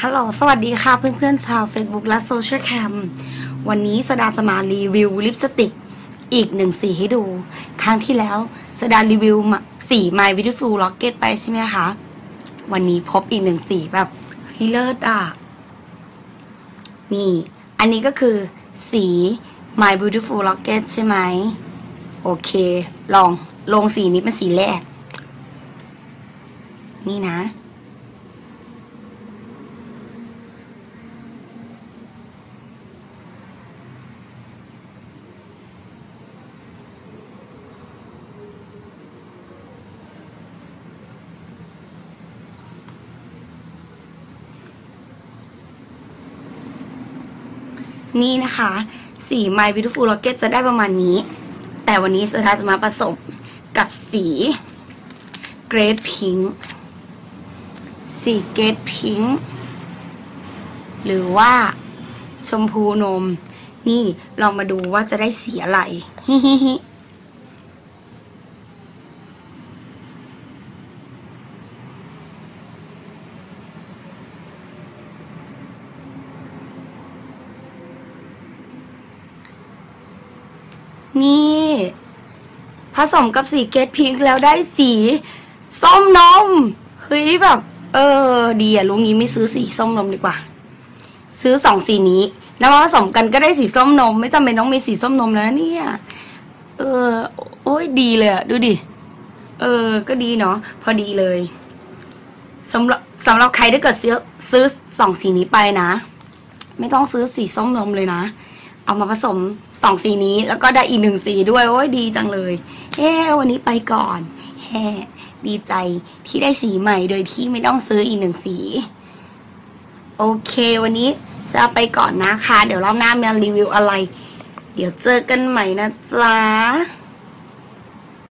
ฮัลโหล สวัสดีค่ะเพื่อนๆชาว Facebook และโซเชียลแคม วันนี้สดาจะมารีวิวลิปสติกอีกหนึ่งสีให้ดู ครั้งที่แล้วสดารีวิวสี My Beautiful Rocket ไปใช่ไหมคะ วันนี้พบอีกหนึ่งสีแบบฮ้ยเลิศอะ นี่ อันนี้ก็คือสี My Beautiful Rocket ใช่ไหม โอเค ลองลงสีนี้เป็นสีแรก นี่นะ นี่นะคะสี My Beautiful Rocket จะได้ประมาณนี้ แต่วันนี้สถาจะมาผสมกับสี Great Pink สี Great Pink หรือว่าชมพูนม นี่ลองมาดูว่าจะได้สีอะไรฮิฮิฮิ นี่ ผสมกับสีเกตพิงแล้วได้สีส้มนมเฮ้ยแบบ เออ ดีอะลุงนี้ไม่ซื้อสีส้มนมดีกว่า ซื้อสองสีนี้แล้วมาผสมกันก็ได้สีส้มนม ไม่จำเป็นต้องมีสีส้มนมแล้วเนี่ย เออ โอ้ยดีเลยอะดูดิ เออ ก็ดีเนาะพอดีเลยสำหรับสำหรับใครถ้าเกิดซื้อซื้อสองสีนี้ไปนะ ไม่ต้องซื้อสีส้มนมเลยนะ เอามาผสมสองสีนี้แล้วก็ได้อีกหนึ่งสีด้วย โอ้ยดีจังเลยเฮ้วันนี้ไปก่อนแฮ่ดีใจที่ได้สีใหม่โดยที่ไม่ต้องซื้ออีกหนึ่งสี โอเค วันนี้จะไปก่อนนะคะ เดี๋ยวรอบหน้ามารีวิวอะไร เดี๋ยวเจอกันใหม่นะจ๊ะ